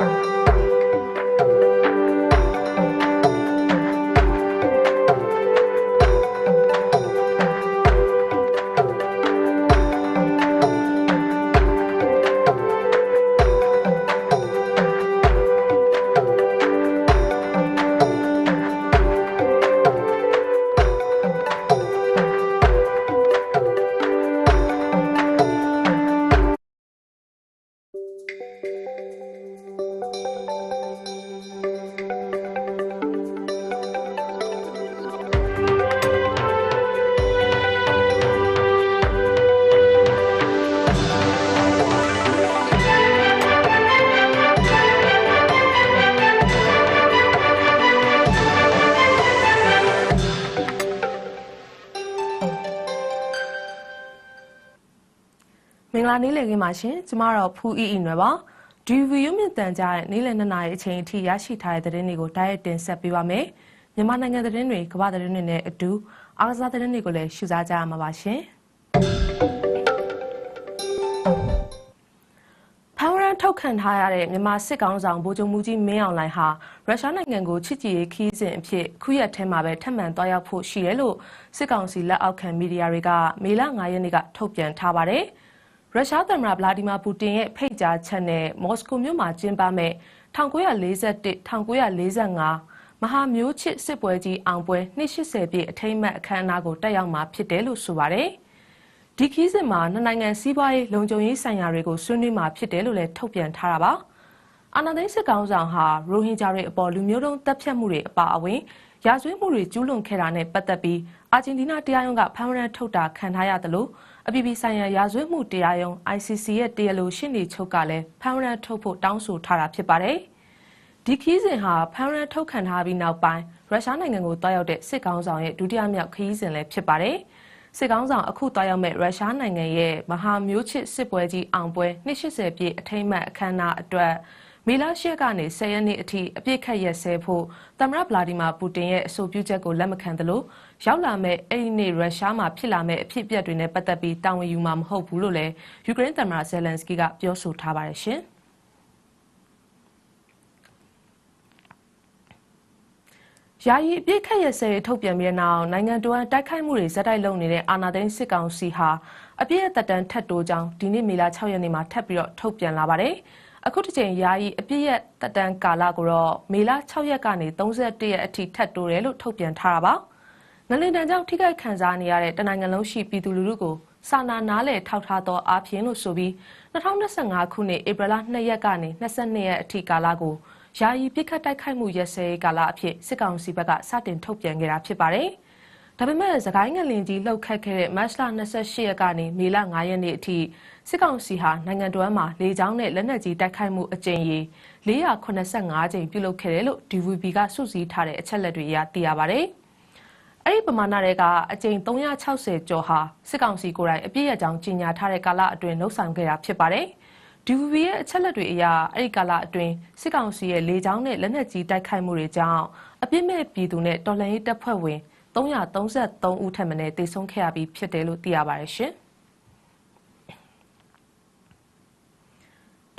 မ နေ့လည်ခင်းပါရှင်ကျမတော့ဖူးအီအီနွယ်ပါဒီဗီယိုမြင့်တန်ကြားတဲ့နေ့လည်2နာရီအချိန်အထိရရှိထားတဲ့သတင်းတွေကိုတိုက်ရိုက်တင်ဆက်ပေးပါမယ်မြန်မာနိုင်ငံသတင်းတွေကမ္ဘာသတင်းတွေနဲ့အတူအားကစားသတင်းတွေကိုလည်းရှုစားကြရမှာပါရှင်ဖန်ရန်ထုတ်ခံထားရတဲ့မြန်မာစစ်ကောင်ဆောင်ဗိုလ်ချုပ်မူကြီးမင်းအောင်လှိုင်ဟာရုရှားနိုင်ငံကိုချစ်ကြည်ရေးခီးစဉ်အဖြစ်ခုရက်ထဲမှာပဲထပ်မံတွားရောက်ဖို့ရှိတယ်လို့စစ်ကောင်စီလက်အောက်ခံမီဒီယာတွေကမေလ9ရက်နေ့ကထုတ်ပြန်ထားပါတယ်။ ရုရှားသမ္မတဗလာဒီမာပူတင်ရဲ့ဖိတ်ကြားချက်နဲ့မော်စကိုမြို့မှာကျင်းပမဲ့1941-1945မဟာမျိုးချစ်စစ်ပွဲကြီးအောင်ပွဲ280ပြည့်အထိမ်းအမှတ်အခမ်းအနားကိုတက်ရောက်မှာဖြစ်တယ်လို့ဆိုပါတယ်။ဒီခီးစဉ်မှာနှစ်နိုင်ငံစီးပွားရေးလုံခြုံရေးဆိုင်ရာတွေကိုဆွေးနွေးမှာဖြစ်တယ်လို့လည်းထုတ်ပြန်ထားတာပါ။အာဏာသိမ်းစစ်ကောင်ဆောင်ဟာရိုဟင်ဂျာတွေအပေါ်လူမျိုးတုံးတပ်ဖြတ်မှုတွေအပါအဝင်ရာဇဝတ်မှုတွေကျူးလွန်ခဲ့တာနဲ့ပတ်သက်ပြီးအာဂျင်တီးနားတရားရုံးကဖမ်းဝရမ်းထုတ်တာခံထားရသလို အပြည်ပြည်ဆိုင်ရာရာဇဝတ်မှုတရားရုံး ICC ရဲ့တရားလိုရှင်းနေချုပ်ကလည်းဖမ်းဝရမ်းထုတ်ဖို့တောင်းဆိုထားတာဖြစ်ပါတယ်။ဒီခီးစဉ်ဟာဖမ်းဝရမ်းထုတ်ခံထားပြီးနောက်ပိုင်းရုရှားနိုင်ငံကိုတွားရောက်တဲ့စစ်ကောင်ဆောင်ရဲ့ဒုတိယမြောက်ခီးစဉ်လည်းဖြစ်ပါတယ်။စစ်ကောင်ဆောင်အခုတွားရောက်မဲ့ရုရှားနိုင်ငံရဲ့မဟာမျိုးချစ်စစ်ပွဲကြီးအောင်ပွဲ280ပြည့်အထိမ်းအမှတ်အခမ်းအနားအတွက် မေလ10ကနေ10ရက်နေ့အထိအပြစ်ခတ်ရက်စဲဖို့သမ္မတဗလာဒီမာပူတင်ရဲ့အဆိုပြုချက်ကိုလက်မခံသလိုရောက်လာမဲ့အဲ့ဒီနေ့ရုရှားမှာဖြစ်လာမဲ့အဖြစ်အပျက်တွေနဲ့ပတ်သက်ပြီးတာဝန်ယူမှာမဟုတ်ဘူးလို့လည်းယူကရိန်းသမ္မတဇယ်လန်စကီကပြောဆိုထားပါတယ်ရှင်။ယာယီအပြစ်ခတ်ရစဲထုတ်ပြန်ပြီးနောက်နိုင်ငံတော်တိုက်ခိုက်မှုတွေဇက်တိုက်လုပ်နေတဲ့အာဏာသိမ်းစစ်ကောင်စီဟာအပြစ်အသက်တမ်းထပ်တိုးကြောင်းဒီနေ့မေလ6ရက်နေ့မှာထပ်ပြီးတော့ထုတ်ပြန်လာပါတယ်။ အခုတစ်ချိန်ယာယီအပြည့်ရက်တက်တန်းကာလကိုတော့မေလ6ရက်ကနေ31ရက်အထိထပ်တိုးတယ်လို့ထုတ်ပြန်ထားတာပါ။ငလင်တန်ကြောင့်ထိခိုက်ခံစားနေရတဲ့တနိုင်ငံလုံးရှိပြည်သူလူထုကိုစာနာနားလည်ထောက်ထားသောအားဖြင့်လို့ဆိုပြီး2025ခုနှစ်ဧပြီလ2ရက်ကနေ22ရက်အထိကာလကိုယာယီပြစ်ခတ်တိုက်ခိုက်မှုရက်စဲကာလအဖြစ်စစ်ကောင်စီဘက်ကစတင်ထုတ်ပြန်ခဲ့တာဖြစ်ပါတယ်။ ဒါပေမဲ့သခိုင်းငလင်ကြီးလှုပ်ခတ်ခဲ့တဲ့မတ်လ28ရက်ကနေမေလ9ရက်နေ့အထိစစ်ကောင်စီဟာနိုင်ငံတော်မှာလေကြောင်းနဲ့လက်နက်ကြီးတိုက်ခိုက်မှုအကြိမ်ရေ485ကြိမ်ပြုလုပ်ခဲ့တယ်လို့ DVB ကစုစည်းထားတဲ့အချက်လက်တွေအရသိရပါဗျ။အဲ့ဒီပမာဏတွေကအကြိမ်360ကျော်ဟာစစ်ကောင်စီကိုယ်တိုင်အပြည့်အကြောင်းကြီးညာထားတဲ့ကာလအတွင်းလှုပ်ဆောင်ခဲ့တာဖြစ်ပါတယ်။ DVB ရဲ့အချက်လက်တွေအရအဲ့ဒီကာလအတွင်းစစ်ကောင်စီရဲ့လေကြောင်းနဲ့လက်နက်ကြီးတိုက်ခိုက်မှုတွေကြောင့်အပြစ်မဲ့ပြည်သူနဲ့တော်လှန်ရေးတပ်ဖွဲ့ဝင် 333ဦးထက်မနည်းသေဆုံးခဲ့ရပြီးဖြစ်တယ်လို့သိရပါတယ်ရှင်။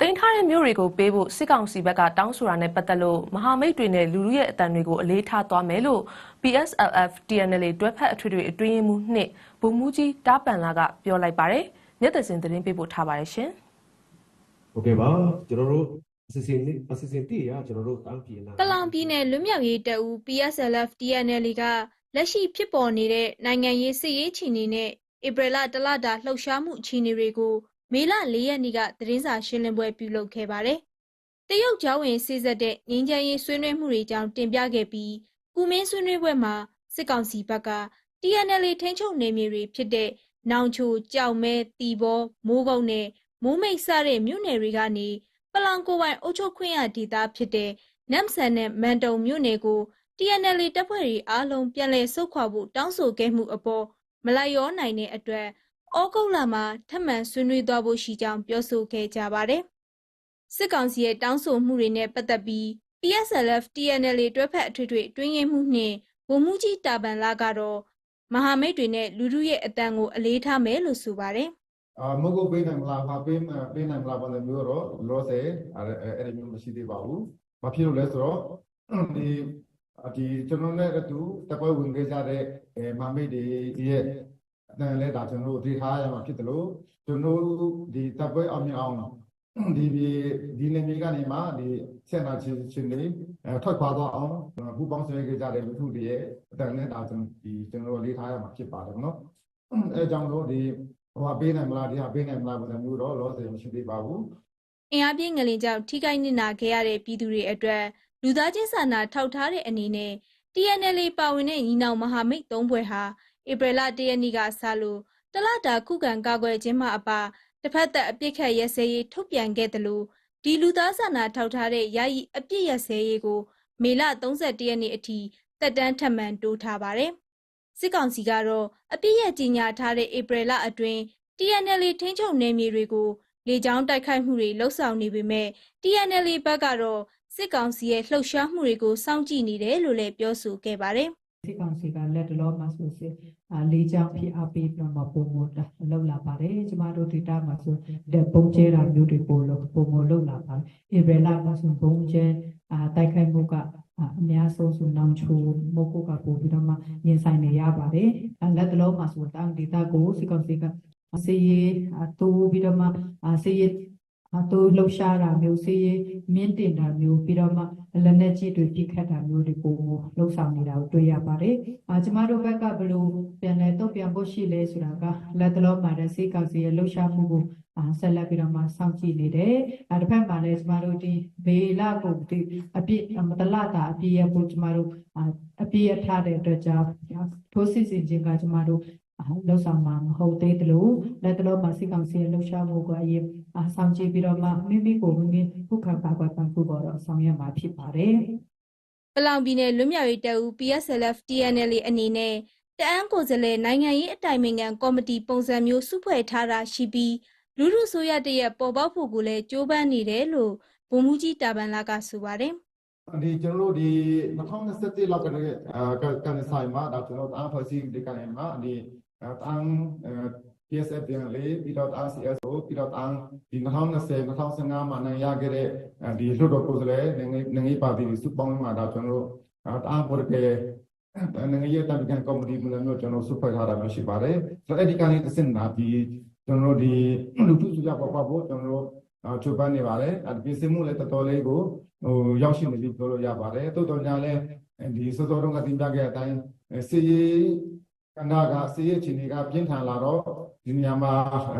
တင်ထားတဲ့မျိုးတွေကိုပေးဖို့စစ်ကောင်စီဘက်ကတောင်းဆိုတာနဲ့ပတ်သက်လို့မဟာမိတ်တွေနဲ့လူလူရဲ့အတန်တွေကိုအလေးထားသွားမယ်လို့ PSLF TNL တွဲဖက်အထွေထွေအတွင်းမှုနှစ်ဗိုလ်မှူးကြီးတားပန်လာကပြောလိုက်ပါတယ်။မျက်သစင်သတင်းပေးပို့ထားပါတယ်ရှင်။ဟုတ်ကဲ့ပါကျွန်တော်တို့အစီအစဉ်အစီအစဉ်တည်းရကျွန်တော်တို့တန်းပြည်နာပလောင်ပြည်နယ်လွတ်မြောက်ရေးတပ်ဦး PSLF TNL က လက်ရှိဖြစ်ပေါ်နေတဲ့နိုင်ငံရေးစစ်ရေးခြေအနေနဲ့ဧပြီလတလတာလှုပ်ရှားမှုအခြေအနေတွေကိုမေလ၄ရက်နေ့ကသတင်းစာရှင်းလင်းပွဲပြုလုပ်ခဲ့ပါတယ်။တရုတ်ကျောင်းဝင်စီဆက်တဲ့ငင်းချမ်းရေးဆွေးနွေးမှုတွေကြောင်းတင်ပြခဲ့ပြီးကုမင်းဆွေးနွေးပွဲမှာစစ်ကောင်စီဘက်က TNL ထိန်းချုပ်နယ်မြေတွေဖြစ်တဲ့နောင်ချိုကြောက်မဲတီဘောမိုးကုတ်နဲ့မိုးမိတ်စတဲ့မြို့နယ်တွေကနေပလောင်ကိုပိုင်အုပ်ချုပ်ခွင့်ရဒေသဖြစ်တဲ့နမ်ဆန်နဲ့မန်တုံမြို့နယ်ကို TNL တပ်ဖွဲ့တွေအားလုံးပြန်လည်ဆုတ်ခွာဖို့တောင်းဆိုခဲ့မှုအပေါ်မလိုက်ရောနိုင်တဲ့အတွက်ဩဂုတ်လမှာထပ်မံဆွေးနွေးသွားဖို့ရှိကြောင်းပြောဆိုခဲ့ကြပါတယ်။စစ်ကောင်စီရဲ့တောင်းဆိုမှုတွေနဲ့ပတ်သက်ပြီး PSLF TNL တွဲဖက်အထွေထွေတွင်းရင်မှုနှင့်ဗိုလ်မှူးကြီးတာပန်လာကတော့မဟာမိတ်တွေနဲ့လူလူရဲ့အတန်ကိုအလေးထားမယ်လို့ဆိုပါတယ်အာမဟုတ်ပေးနိုင်မလားဘာပေးမပေးနိုင်မလားဘာလဲမျိုးတော့လောဆယ်အဲ့အဲ့ဒီမျိုးမရှိသေးပါဘူး။ဘာဖြစ်လို့လဲဆိုတော့ဒီ ဒီကျွန်တော်နဲ့အတူတပွဲဝင်ခဲ့ကြတဲ့အဲမမိတ်တွေရဲ့အတန်လဲဒါကျွန်တော်တို့ဒီထားရမှာဖြစ်တယ်လို့ကျွန်တော်တို့ဒီတပွဲအောင်မြင်အောင်ဒီဒီဒီနေမြေကနေမှဒီဆက်နာချင်းချင်းတွေအဲထွက်ခွာသွားအောင်ဘူပေါင်းဆွေးခဲ့ကြတဲ့လူထုတွေရဲ့အတန်နဲ့ဒါကျွန်တော်ဒီကျွန်တော်တို့လေးထားရမှာဖြစ်ပါတယ်နော်အဲကြောင့်လို့ဒီဟိုဟာပေးနိုင်မလားဒီဟာပေးနိုင်မလားဘယ်လိုမျိုးတော့လောဆယ်မရှိသေးပါဘူးအင်အားပြင်းငလင်ကြောင့်ထိခိုက်နစ်နာခဲ့ရတဲ့ပြည်သူတွေအတွက် လူသားချင်းစာနာထောက်ထားတဲ့အနေနဲ့ TNL ပါဝင်တဲ့ညီနောင်မဟာမိတ်သုံးဘွဲဟာဧပြီလ၁ရက်နေ့ကစလို့တလတာခုခံကာကွယ်ခြင်းမှအပါတစ်ဖက်သက်အပြစ်ခတ်ရဲစဲရေးထုတ်ပြန်ခဲ့တယ်လို့ဒီလူသားစာနာထောက်ထားတဲ့ယာယီအပြစ်ရဲစဲရေးကို မေလ31ရက်နေ့အထိတက်တန်းထပ်မံတိုးထားပါတယ်။စစ်ကောင်စီကတော့အပြစ်ရကြီးညာထားတဲ့ဧပြီလအတွင်း TNL ထိန်းချုပ်နယ်မြေတွေကိုလေကြောင်းတိုက်ခိုက်မှုတွေလှုပ်ဆောင်နေပေမဲ့ TNL ဘက်ကတော့ စစ်ကောင်စီရဲ့လှုပ်ရှားမှုတွေကိုစောင့်ကြည့်နေတယ်လို့လည်းပြောဆိုခဲ့ပါတယ်။စစ်ကောင်စီကလက်တလောမှာဆိုစစ်အာလေးချောင်းဖြစ်အပ်ပြီးတော့မပုံမတာလောက်လာပါတယ်ကျမတို့ဒေတာမှာဆိုတဲ့ပုံကျဲတာမျိုးတွေပို့လို့ပုံမလောက်လာပါတယ်ဧပြီလမှာဆိုပုံကျဲအာတိုက်ခိုက်မှုကအများဆုံးဆိုနောင်ချိုမုတ်ကုတ်ကပို့ပြီးတော့မှရင်ဆိုင်နေရပါတယ်အာလက်တလောမှာဆိုတောင်ဒေတာကိုစစ်ကောင်စီကစေးရီအတူပြီးတော့မှအာစေးရီ အတူလှုပ်ရှားတာမျိုးစေးရီမြင့်တင်တာမျိုးပြီးတော့မှလက်နက်ကြီးတွေပြစ်ခတ်တာမျိုးတွေပုံမလှုပ်ဆောင်နေတာကိုတွေ့ရပါတယ်အာကျမတို့ဘက်ကဘယ်လိုပြန်လဲတုတ်ပြန်ဖို့ရှိလဲဆိုတာကလက်တလုံးမှာတဲ့စေကောင်စီရဲ့လှုပ်ရှားမှုကိုအာဆက်လက်ပြီးတော့မှစောင့်ကြည့်နေတယ်။အဲတစ်ဖက်မှာလည်းကျမတို့ဒီဘေလာကိုဒီအပြည့်မတလတာအပြည့်ရဖို့ကျမတို့အာအပြည့်ရထားတဲ့အတွက်ကြောင့်ထိုးစစ်စင်ခြင်းကကျမတို့အာ လှုပ်ဆောင်မှာမဟုတ်သေးတယ်လို့လက်တလုံးမှာစေကောင်စီရဲ့လှုပ်ရှားမှုကိုအရင်အာစောင့်ကြည့်ပြီးတော့မှမိမိကိုမိမိခုခံပါကွယ်ပန်ဖို့တော့ဆောင်ရွက်မှာဖြစ်ပါတယ်။ပလောင်ပြည်နယ်လွတ်မြောက်ရေးတပ်ဦး PSLF TNL အနေနဲ့တအန်းကိုယ်စားလှယ်နိုင်ငံရေးအတိုင်ပင်ခံကော်မတီပုံစံမျိုးစုဖွဲ့ထားတာရှိပြီးလူထုဆိုရတရက်ပေါ်ပေါက်ဖို့ကိုလည်းကြိုးပမ်းနေတယ်လို့ဗိုလ်မှူးကြီးတာပန်လာကဆိုပါတယ်ဒီကျွန်တော်တို့ဒီ2021လောက်ကနေအာကနေဆိုင်မှာဒါကျွန်တော်အားဖွဲ့စည်းဒီကနေမှာဒီ တန်း PSF ပြန်လေပြီးတော့ RCSO ပြီးတော့တန်းဒီ2020 2015မှာနိုင်ရခဲ့တဲ့ဒီလွှတ်တော်ကိုယ်စားလှယ်နိုင်ငံနိုင်ငံပါတီစုပေါင်းမှာဒါကျွန်တော်တို့တန်းပေါ်တဲ့နိုင်ငံရေးတံပြန်ကော်မတီမျိုးကျွန်တော်စုဖွဲ့ထားတာမျိုးရှိပါတယ်ဆိုတော့အဲ့ဒီကနေတစ်စင်နာပြီးကျွန်တော်တို့ဒီလူထုစုကြပေါ်ပါဖို့ကျွန်တော်တို့ချုပ်ပန်းနေပါတယ်အဲ့ဒီပြင်ဆင်မှုလည်းတော်တော်လေးကိုဟိုရောက်ရှိနေပြီပြောလို့ရပါတယ်တိုးတော်ညာလည်းဒီစောစောတုန်းကတင်ပြခဲ့တဲ့အတိုင်းစီ ရေးကဏ္ဍကစီရေးချင်းတွေကပြင်းထန်လာတော့ဒီနေရာမှာ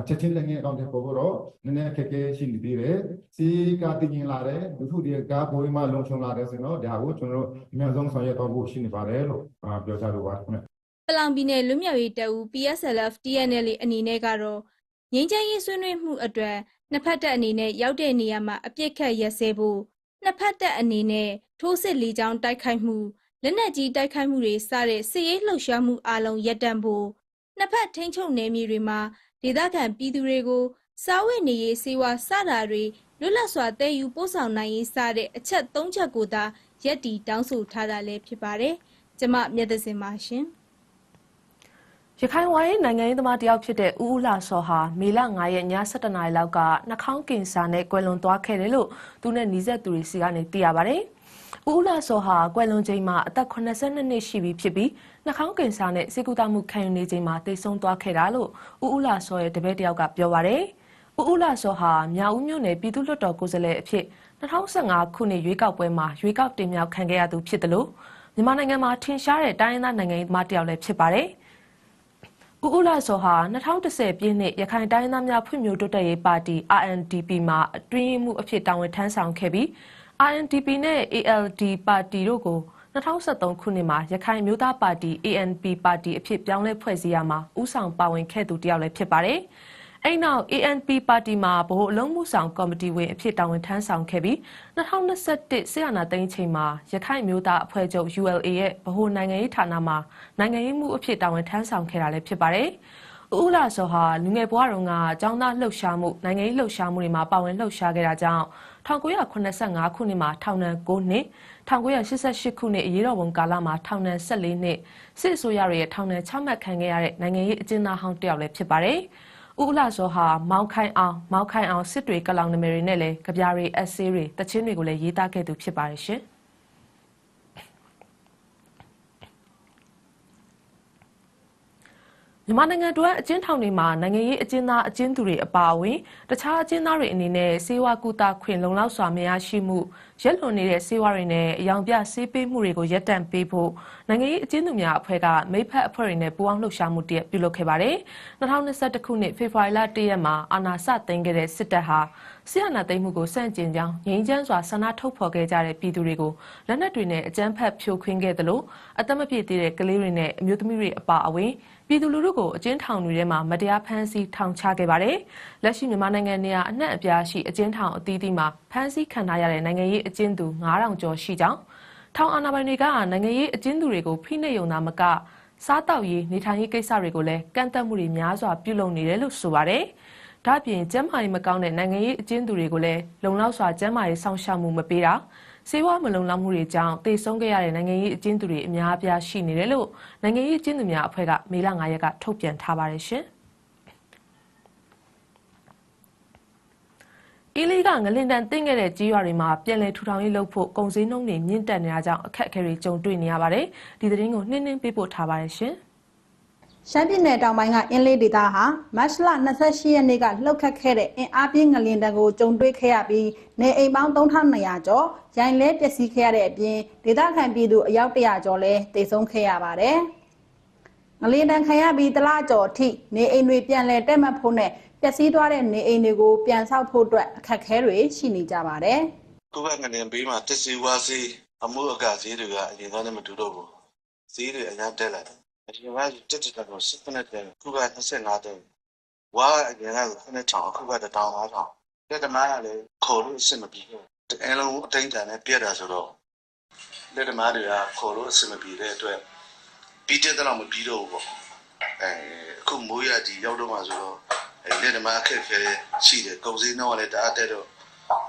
ချက်ချင်းလည်းငယ်အကောင့်တွေပေါ်ဖို့တော့နည်းနည်းအခက်အခဲရှိနေသေးတယ်စီကတည်ငြိမ်လာတယ်လူထုတွေကဘိုးမှလုံခြုံလာတယ်ဆိုရင်တော့ဒါကိုကျွန်တော်တို့အများဆုံးဆောင်ရွက်တော့ဖို့ရှိနေပါတယ်လို့ပြောချလိုပါတယ်ခင်ဗျ။ပလောင်ပြည်နယ်လွတ်မြောက်ရေးတပ်ဦး PSLF TNL အနေနဲ့ကတော့ငင်းချမ်းရေးဆွေးနွေးမှုအတွက်နှစ်ဖက်တပ်အနေနဲ့ရောက်တဲ့နေရာမှာအပြစ်ခတ်ရက်စဲဖို့နှစ်ဖက်တပ်အနေနဲ့ထိုးစစ်လီကြောင်းတိုက်ခိုက်မှု လက်နက်ကြီးတိုက်ခိုက်မှုတွေစတဲ့စစ်ရေးလှုပ်ရှားမှုအလုံးရပ်တန့်ဖို့နှစ်ဖက်ထိန်းချုပ်နယ်မြေတွေမှာဒေသခံပြည်သူတွေကိုစားဝတ်နေရေးစေဝါစတာတွေလွတ်လပ်စွာတည်ယူပို့ဆောင်နိုင်ရေးစတဲ့အချက်၃ချက်ကိုသာရက်တီတောင်းဆိုထားတာလည်းဖြစ်ပါတယ်။ကျမမြတ်သစင်ပါရှင်။ရခိုင်ဝိုင်းနိုင်ငံရေးသမားတယောက်ဖြစ်တဲ့ဦးဦးလာစောဟာမေလ9ရက်ည7:00နာရီလောက်ကနှာခေါင်းကင်ဆာနဲ့ကွယ်လွန်သွားခဲ့တယ်လို့သူနဲ့နီးစပ်သူတွေစီကနေသိရပါတယ်။ ဦးဦးလာစောဟာကွယ်လွန်ချိန်မှာအသက်82နှစ်ရှိပြီဖြစ်ပြီးနှာခေါင်းကင်ဆာနဲ့စေကူတာမှုခံယူနေချိန်မှာတိတ်ဆုံးသွားခဲ့တာလို့ဦးဦးလာစောရဲ့တပည့်တယောက်ကပြောပါတယ်။ဦးဦးလာစောဟာမြောက်ဦးမြို့နယ်ပြည်သူ့လွှတ်တော်ကိုယ်စားလှယ်အဖြစ်2015ခုနှစ်ရွေးကောက်ပွဲမှာရွေးကောက်တင်မြှောက်ခံခဲ့ရသူဖြစ်တယ်လို့မြန်မာနိုင်ငံမှာထင်ရှားတဲ့တိုင်းရင်းသားနိုင်ငံရေးသမားတယောက်လည်းဖြစ်ပါတယ်။ဦးဦးလာစောဟာ2010ပြည့်နှစ်ရခိုင်တိုင်းသားများဖွံ့ဖြိုးတိုးတက်ရေးပါတီ RNDP မှာအတွင်းရေးမှူးအဖြစ်တာဝန်ထမ်းဆောင်ခဲ့ပြီး RNDP နဲ့ ALD ပါတီတို့ကို2013ခုနှစ်မှာရခိုင်မျိုးသားပါတီ ANP ပါတီအဖြစ်ပြောင်းလဲဖွဲ့စည်းရမှာဥဆောင်ပါဝင်ခဲ့သူတယောက်လည်းဖြစ်ပါတယ်။အဲ့နောက် ANP ပါတီမှာဗဟိုအလုံးမှုဆောင်ကော်မတီဝင်အဖြစ်တာဝန်ထမ်းဆောင်ခဲ့ပြီး2021ဆီယနာသိန်းချိန်မှာရခိုင်မျိုးသားအဖွဲ့ချုပ် ULA ရဲ့ဗဟိုနိုင်ငံရေးဌာနမှာနိုင်ငံရေးမှုအဖြစ်တာဝန်ထမ်းဆောင်ခဲ့တာလည်းဖြစ်ပါတယ်။ ဦးလာစောဟာလူငယ်ဘဝတုန်းကကျောင်းသားလှုပ်ရှားမှုနိုင်ငံရေးလှုပ်ရှားမှုတွေမှာပါဝင်လှုပ်ရှားခဲ့တာကြောင့်1985ခုနှစ်မှာထောင်ဒဏ်9နှစ်1988ခုနှစ်အရေးတော်ပုံကာလမှာထောင်ဒဏ်14နှစ်စစ်အစိုးရရဲ့ထောင်ဒဏ်ချမှတ်ခံခဲ့ရတဲ့နိုင်ငံရေးအကျဉ်းသားဟောင်းတစ်ယောက်လည်းဖြစ်ပါတယ်။ဦးလှစောဟာမောင်ခိုင်အောင်မောင်ခိုင်အောင်စစ်တွေကလောင်နမယ်တွေနဲ့လည်းကြပြားတွေအဆေးတွေတချင်းတွေကိုလည်းရေးသားခဲ့သူဖြစ်ပါတယ်ရှင်။ မြန်မာနိုင်ငံတွင်းအကျဉ်းထောင်တွေမှာနိုင်ငံရေးအကျဉ်းသားအကျဉ်းသူတွေအပါအဝင်တခြားအကျဉ်းသားတွေအနေနဲ့စေဝါကူတာခွင့်လုံလောက်စွာမရရှိမှုရက်လွန်နေတဲ့စေဝါတွေနဲ့အယောင်ပြဆေးပေးမှုတွေကိုရပ်တန့်ပေးဖို့နိုင်ငံရေးအကျဉ်းသူများအဖွဲ့ကမိဖက်အဖွဲ့တွေနဲ့ပူးပေါင်းလှုပ်ရှားမှုတရက်ပြုလုပ်ခဲ့ပါတယ်။2021ခုနှစ်ဖေဖော်ဝါရီလ1ရက်မှာအာဏာစသိမ်းခဲ့တဲ့စစ်တပ်ဟာဆီယနာသိမ်းမှုကိုစန့်ကျင်ကြောင်းငြိမ်းချမ်းစွာဆန္ဒထုတ်ဖော်ခဲ့ကြတဲ့ပြည်သူတွေကိုလက်နက်တွေနဲ့အကြမ်းဖက်ဖြိုခွင်းခဲ့သလိုအသက်မပြည့်သေးတဲ့ကလေးတွေနဲ့အမျိုးသမီးတွေအပါအဝင် ပြည်သူလူထုကိုအကျဉ်းထောင်တွေထဲမှာမတရားဖမ်းဆီးထောင်ချခဲ့ပါတယ်။လက်ရှိမြန်မာနိုင်ငံနေရာအနှံ့အပြားရှိအကျဉ်းထောင်အသီးသီးမှာဖမ်းဆီးခံထားရတဲ့နိုင်ငံရေးအကျဉ်းသူ9000ကျော်ရှိကြောင်းထောင်အာဏာပိုင်တွေကနိုင်ငံရေးအကျဉ်းသူတွေကိုဖိနှိပ်ယုံသားမကစားတောက်ရေးနေထိုင်ရေးကိစ္စတွေကိုလည်းကန့်သတ်မှုတွေများစွာပြုလုပ်နေတယ်လို့ဆိုပါတယ်။ဒါ့အပြင်ကျန်းမာရေးမကောင်းတဲ့နိုင်ငံရေးအကျဉ်းသူတွေကိုလည်းလုံလောက်စွာကျန်းမာရေးစောင့်ရှောက်မှုမပေးတာ စေဝါမလုံလောက်မှုတွေကြောင့်တေဆုံးခဲ့ရတဲ့နိုင်ငံရေးအကျဉ်းသူတွေအများအပြားရှိနေတယ်လို့နိုင်ငံရေးအကျဉ်းသူများအဖွဲ့ကမေလ9ရက်ကထုတ်ပြန်ထားပါတယ်ရှင်။အီလီကငလင်တန်တင့်ခဲ့တဲ့ကြီးရွာတွေမှာပြည်လည်ထူထောင်ရေးလုပ်ဖို့ကုန်စည်နှုန်းတွေမြင့်တက်နေတာကြောင့်အခက်အခဲတွေကြုံတွေ့နေရပါတယ်။ဒီသတင်းကိုနှင်းနှင်းပေးပို့ထားပါတယ်ရှင်။ ရှမ်းပြည်နယ်တောင်ပိုင်းကအင်းလေးဒေသဟာမတ်လ28ရက်နေ့ကလှုပ်ခတ်ခဲ့တဲ့အင်အားပြင်းငလျင်တံကိုကြုံတွေ့ခဲ့ရပြီးနေအိမ်ပေါင်း3200ကျော်ရိုင်လဲပျက်စီးခဲ့ရတဲ့အပြင်ဒေသခံပြည်သူအယောက်100ကျော်လည်းတေဆုံးခဲ့ရပါတယ်။ငလျင်တံခံရပြီးတလကျော်အထိနေအိမ်တွေပြန်လည်တက်မှတ်ဖို့နဲ့ပျက်စီးသွားတဲ့နေအိမ်တွေကိုပြန်ဆောက်ဖို့အတွက်အခက်အခဲတွေရှိနေကြပါတယ်။ခုကငနေဘေးမှာတက်စီဝါစီအမှုအကဈေးတွေကအရင်ကနဲ့မတူတော့ဘူးဈေးတွေအများတက်လာတယ် အရင်ကတက်တက်တော့စစ်ဖက်နဲ့တယ်ခုက25တယ်ဝါအရင်က9ချောင်းအခုကတောင်း5ချောင်းလက်သမားကလည်းခေါ်လို့အဆင်မပြေဘူးအဲလုံးအတိုင်းတန်နဲ့ပြက်တာဆိုတော့လက်သမားတွေကခေါ်လို့အဆင်မပြေတဲ့အတွက်ပြီးတဲ့တော့မပြီးတော့ဘူးပေါ့အဲအခုမိုးရကြီးရောက်တော့မှဆိုတော့အဲလက်သမားအခက်ခဲရှိတယ်ကုန်စည်နှုန်းကလည်းတအားတက်တော့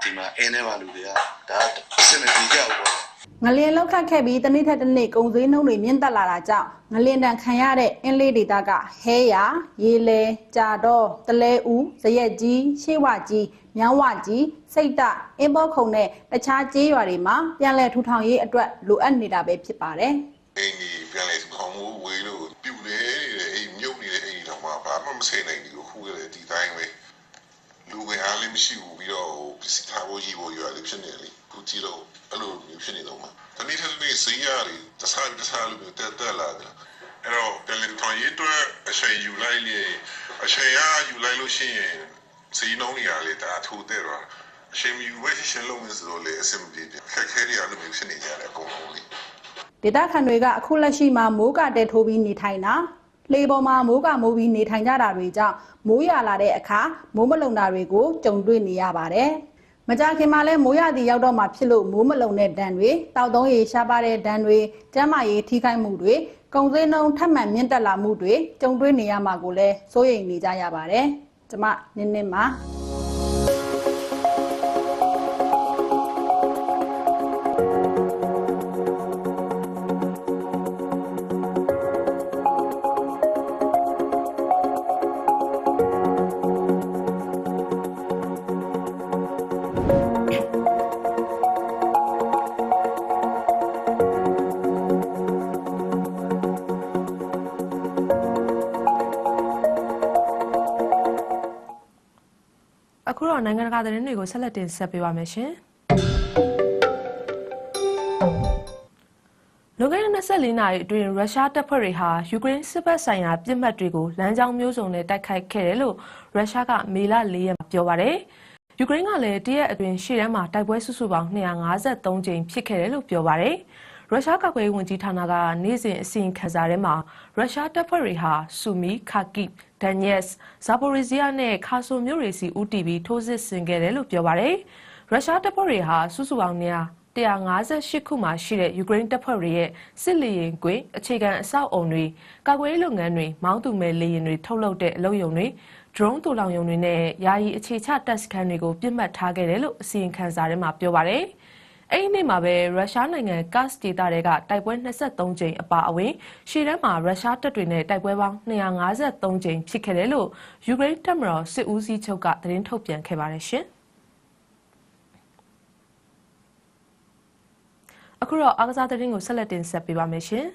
ဒီမှာအင်းထဲမှာလူတွေကဒါအဆင်မပြေကြဘူးပေါ့ ငလျင်လောက်ခတ်ခဲ့ပြီးတစ်နေ့ထက်တစ်နေ့ကုံစည်းနှုံးတွေမြင့်တက်လာတာကြောင့်ငလျင်တန်ခံရတဲ့အင်းလေးဒေသကဟဲရရေလဲကြာတော့တလဲဦးဇရက်ကြီးရှေးဝကြီးမြောင်းဝကြီးစိတ်တအင်းဘောခုံနဲ့တခြားကျေးရွာတွေမှာပြန်လည်ထူထောင်ရေးအတွက်လိုအပ်နေတာပဲဖြစ်ပါတယ်အိမ်ကြီးပြန်လေခေါင်းမိုးဝေးလို့ပြူနေနေတဲ့အိမ်မြုပ်နေတဲ့အိမ်တော့မှဘာမှမဆိုင်နိုင်ဘူးခုလည်းဒီတိုင်းပဲ လူပဲအားလည်းမရှိဘူးပြီးတော့ပစ္စည်းထားဖို့ကြီးဖို့ရတယ်ဖြစ်နေလေခုကြည့်တော့အဲ့လိုမျိုးဖြစ်နေတော့မှတနည်းထက်နေ့စိရတွေတခြားတခြားလူမျိုးတက်တက်လာတယ်အဲ့တော့ပြန်လေခေါင်းရေးတော့အချိန်ယူလိုက်လေအချိန်ရယူလိုက်လို့ရှိရင်စီနှုံးနေရလေဒါထိုးတဲ့တော့အချိန်ယူဝဲရှင်လုံးဆိုတော့လေအဆင်ပြေတယ်ခက်ခဲတွေအဲ့လိုမျိုးဖြစ်နေကြတယ်အကုန်လုံးလေဒေသခံတွေကအခုလက်ရှိမှာမိုးကတဲထိုးပြီးနေထိုင်တာ လေပေါ်မှာမိုးကမိုးပြီးနေထိုင်ကြတာတွေကြောင့်မိုးရွာလာတဲ့အခါမိုးမလုံတာတွေကိုကြုံတွေ့နေရပါတယ်။မကြခင်မှာလဲမိုးရသည်ရောက်တော့မှဖြစ်လို့မိုးမလုံတဲ့ဒဏ်တွေတောက်သုံးရေရှားပါတဲ့ဒဏ်တွေကျန်းမာရေးထိခိုက်မှုတွေကုန်စည်နှုန်းထပ်မံမြင့်တက်လာမှုတွေကြုံတွေ့နေရမှာကိုလည်းစိုးရိမ်နေကြရပါတယ်။ကျမနင်းနင်းပါ ခုတော့နိုင်ငံတကာသတင်းတွေကိုဆက်လက်တင်ဆက်ပေးပါမယ်ရှင်။လွန်ခဲ့တဲ့24နာရီအတွင်းရုရှားတပ်ဖွဲ့တွေဟာယူကရိန်းစစ်ဘက်ဆိုင်ရာပြစ်မှတ်တွေကိုလမ်းကြောင်းမျိုးစုံနဲ့တိုက်ခိုက်ခဲ့တယ်လို့ရုရှားကမေလ4ရက်မှာပြောပါတယ်။ယူကရိန်းကလည်းတရက်အတွင်းရှေ့တန်းမှာတိုက်ပွဲစုစုပေါင်း253ကြိမ်ဖြစ်ခဲ့တယ်လို့ပြောပါတယ်။ရုရှားကာကွယ်ရေးဝန်ကြီးဌာနကနေ့စဉ်အစီရင်ခံစာထဲမှာရုရှားတပ်ဖွဲ့တွေဟာဆူမီခါကိ ဒန်ညက်စ်ဇာပိုရီဇီယာနဲ့ခါဆိုမြို့တွေစီဦးတည်ပြီးထိုးစစ်ဆင်ခဲ့တယ်လို့ပြောပါတယ်။ရုရှားတပ်ဖွဲ့တွေဟာစုစုပေါင်းနေ158ခုမှာရှိတဲ့ယူကရိန်းတပ်ဖွဲ့တွေရဲ့စစ်လေယာဉ်ကွင်းအခြေခံအဆောက်အုံတွေကာကွယ်ရေးလုပ်ငန်းတွေမောင်းသူမဲ့လေယာဉ်တွေထုတ်လုပ်တဲ့အလုပ်ရုံတွေ drone တူလောင်ရုံတွေနဲ့ယာယီအခြေချတပ်စခန်းတွေကိုပြစ်မှတ်ထားခဲ့တယ်လို့အစီရင်ခံစာထဲမှာပြောပါတယ်။ အဲ့ဒီနေ့မှာပဲရုရှားနိုင်ငံကတ်စ်ဒေသတွေကတိုက်ပွဲ23ကြိမ်အပါအဝင်ရှေ့တန်းမှာရုရှားတပ်တွေနဲ့တိုက်ပွဲပေါင်း253ကြိမ်ဖြစ်ခဲ့တယ်လို့ယူကရိန်းတပ်မတော်စစ်ဦးစီးချုပ်ကသတင်းထုတ်ပြန်ခဲ့ပါတယ်ရှင်။အခုတော့အားကစားသတင်းကိုဆက်လက်တင်ဆက်ပေးပါမယ်ရှင်။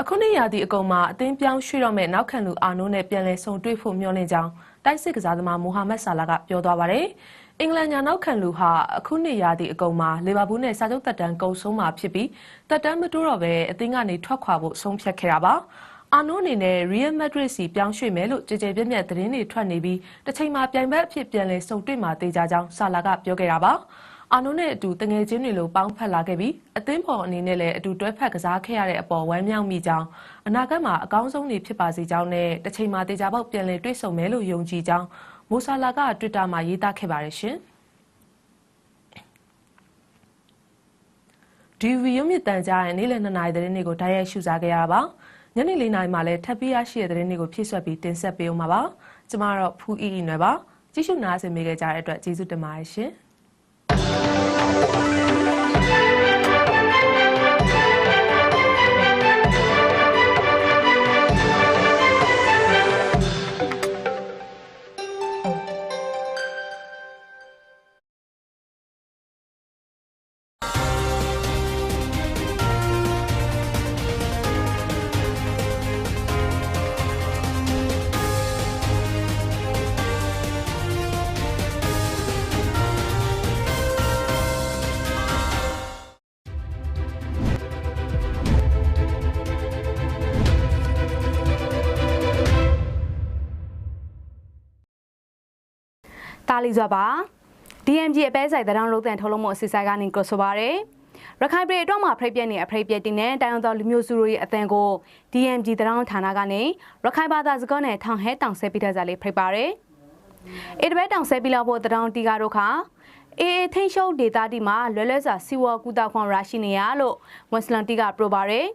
အခုနေ့ရာသီအကုန်မှာအသင်းပြောင်းရွှေ့တော့မဲ့နောက်ခံလူအာနိုးနဲ့ပြန်လည်ဆုံတွေ့ဖို့မျှော်လင့်ကြောင်း တိုက်စစ်ကစားသမားမိုဟာမက်ဆာလာကပြောသွားပါတယ်။အင်္ဂလန်ညာနောက်ခံလူဟာအခုနှစ်ရာသီအကုန်မှာလီဗာပူးနဲ့စာချုပ်သက်တမ်းကုန်ဆုံးမှာဖြစ်ပြီးသက်တမ်းမတိုးတော့ဘဲအသင်းကနေထွက်ခွာဖို့ဆုံးဖြတ်ခဲ့တာပါ။အာနိုးအနေနဲ့ Real Madrid စီပြောင်းရွှေ့မယ်လို့ကြည်ကြဲပြည့်ပြည့်သတင်းတွေထွက်နေပြီးတစ်ချိန်မှာပြိုင်ဘက်အဖြစ်ပြန်လည်ဆုံတွေ့မှာတေချာကြောင်းဆာလာကပြောခဲ့တာပါ။ အာနိုနဲ့အတူတငယ်ချင်းတွေလိုပေါင်းဖက်လာခဲ့ပြီးအသင်းပေါ်အနေနဲ့လည်းအတူတွဲဖက်ကစားခဲ့ရတဲ့အပေါ်ဝမ်းမြောက်မိကြောင်းအနာဂတ်မှာအကောင်းဆုံးနေဖြစ်ပါစေကြောင်းနဲ့တစ်ချိန်မှာတေချာပေါက်ပြန်လည်တွေ့ဆုံမယ်လို့ယုံကြည်ကြောင်းမိုဆာလာက Twitter မှာရေးသားခဲ့ပါတယ်ရှင်။ဒီဗီယိုမြစ်တန်ကြားရဲ့နေ့လယ်2နာရီသတင်းတွေကိုတိုက်ရိုက်ရှုစားခဲ့ရတာပါ။ညနေ4နာရီမှာလည်းထပ်ပြီးရရှိတဲ့သတင်းတွေကိုဖြည့်ဆွက်ပြီးတင်ဆက်ပေးအောင်ပါပါ။ကျွန်မတော့ဖူးအီအီနွယ်ပါ။ကြည့်ရှုနားဆင်ပေးကြတဲ့အတွက်ကျေးဇူးတင်ပါတယ်ရှင်။ တာလီစွာပါ DMG အပဲဆိုင်တရောင်းလုံးတန်ထုတ်လုံးမှုအစီအစဉ်ကနေကြိုဆိုပါရယ်ရခိုင်ပြည်အတွက်မှာဖရိတ်ပြက်နေအဖရိတ်ပြက်တင်တဲ့တိုင်းအောင်တော်လူမျိုးစုတို့ရဲ့အသံကို DMG တရောင်းဌာနကနေရခိုင်ဘာသာစကားနဲ့ထောင်ဟဲတောင်ဆဲပြတဲ့ကြလေးဖိတ်ပါရယ်အေတပဲတောင်ဆဲပြလောက်ဖို့တရောင်းတီကာတို့ခါအေအေထိန်ရှုံးဒေတာတီမှာလွယ်လွယ်စွာစီဝါကူတာခွန်ရရှိနေရလို့မွတ်စလင်တီကပြပါရယ်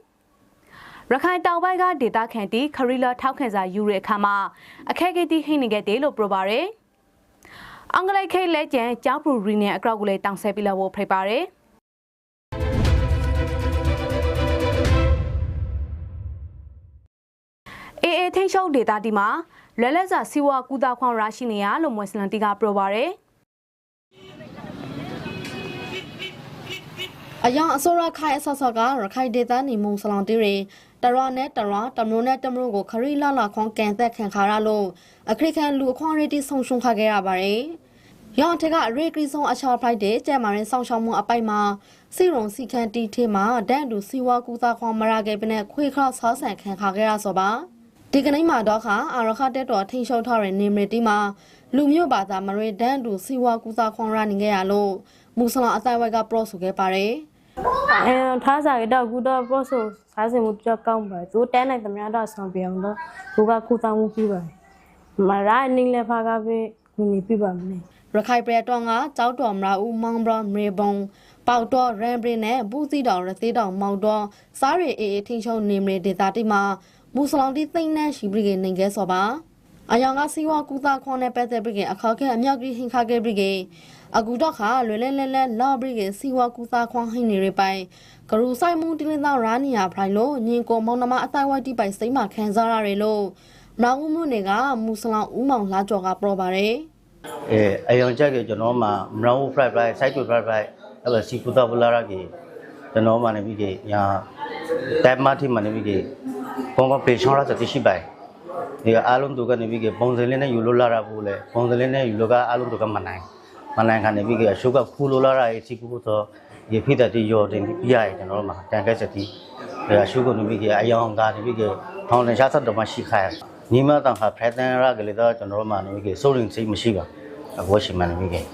ရခိုင်တောင်ပိုင်းကဒေတာခန်တီခရီလာထောက်ခံစာယူရအခါမှာအခက်အခဲတီဟိနေခဲ့တယ်လို့ပြပါရယ် အင်္ဂလိပ်ခိတ်လက်ကျန်ကျောင်းပူရီနဲ့အကောက်ကိုလည်းတောင်ဆဲပြလောက်ဖို့ဖိတ်ပါရယ်အေအေထိန်ရှုံးဒေတာတီမှာလွယ်လွယ်စွာစီဝါကူတာခွန်ရရှိနေရလို့မွတ်စလင်တီကပြပါရယ်အယောင်အစိုးရခိုင်အဆော့ဆော့ကရခိုင်ဒေသနေမုံဆလောင်တီရီတရနဲ့တရတမလို့နဲ့တမလို့ကိုခရီလာလာခွန်ကန်သက်ခံခါရလို့အခရိကန်လူအခွန်ရီတီဆုံရှုံခခဲ့ရပါတယ်။ ရောင်ထက်ကရေကရီဆုံအချော်ဖိုက်တဲ့ကျဲမာရင်ဆောင်းရှောင်းမှုအပိုက်မှာစီရုံစီခန်တီထေမှာဒန်တူစီဝါကူသာခွန်မရခဲ့ပြီးနဲ့ခွေခါဆောဆန်ခံခါခဲ့ရဆိုပါဒီကနေ့မှာတော့ခါအာရခတက်တော်ထိန်ရှုံထားတဲ့နေမတီမှာလူမျိုးဘာသာမရေဒန်တူစီဝါကူသာခွန်ရနေခဲ့ရလို့မူဆလအတိုင်းဝိုက်ကပရော့ဆိုခဲ့ပါတယ်။အဲထားစားရတော့ကူတော့ပေါ့ဆိုစားစင်မှုတော့ကောင်းပါသူတန်းနိုင်သမျှတော့ဆောင်ပြအောင်တော့ဘူကခုတောင်းမှုပြပါတယ်မရာနင်းလည်းဖာကပဲညီညီပြပါမယ် ရခိုင်ပြည်တော်ကကြောက်တော်မရာဦးမောင်ဘရမေဘုံပေါတော်ရန်ပရင်နဲ့ဘူးစီတောင်ရသေးတောင်မောင်တော်စားရီအေးအေးထင်းချုံနေမဒေတာတိမှာမူဆလောင်တီသိမ့်နဲ့ရှိပြီးကနေခဲ့စောပါအယောင်ကစီဝါကူတာခွန်နဲ့ပတ်သက်ပြီးအခါခဲအမြောက်ကြီးဟင်ခါခဲ့ပြီးအခုတော့ခါလွယ်လဲလဲလဲလော်ပြီးစီဝါကူတာခွန်ဟင်းနေရပိုင်ဂရူဆိုင်မှုတင်းသားရာနီယာဖရိုင်လို့ညင်ကိုမောင်နှမအတိုင်းဝိုက်တိပိုင်စိမ့်မှခံစားရတယ်လို့မနာဦးမှုတွေကမူဆလောင်ဦးမောင်လာကြော်ကပြောပါတယ် အဲအယောင်ချက်ကကျွန်တော်မှာ brown fried rice side to fried rice အဲ့လိုစီဖူတာဘလာရကြီးကျွန်တော်မှာနေပြီးကြီးညာတက်မတိမှာနေပြီးကြီးဘုံကပေချောင်းရစတိရှိပိုင်ဒီအားလုံးသူကနေပြီးကြီးပုံစံလေးနဲ့ယူလို့လာရဘူးလေပုံစံလေးနဲ့ယူလို့ကအားလုံးသူကမနိုင်မနိုင်ခါနေပြီးကြီးအရှုကခူလို့လာရရေးစီဖူတော့ဒီဖိတဲ့တီရော်တင်ပြီးရရင်ကျွန်တော်မှာတန်ခက်စတိအဲအရှုကနေပြီးကြီးအယောင်ကနေပြီးကြီးထောင်းနေရှာသတ်တော့မှရှိခိုင်း ညီမတောင်ဟာဖရက်တန်ရကလေးတော့ကျွန်တော်မှာနေပြီးကြီးစိုးရင်စိတ်မရှိပါဘူးအဘောရှိမှနေမိခဲ့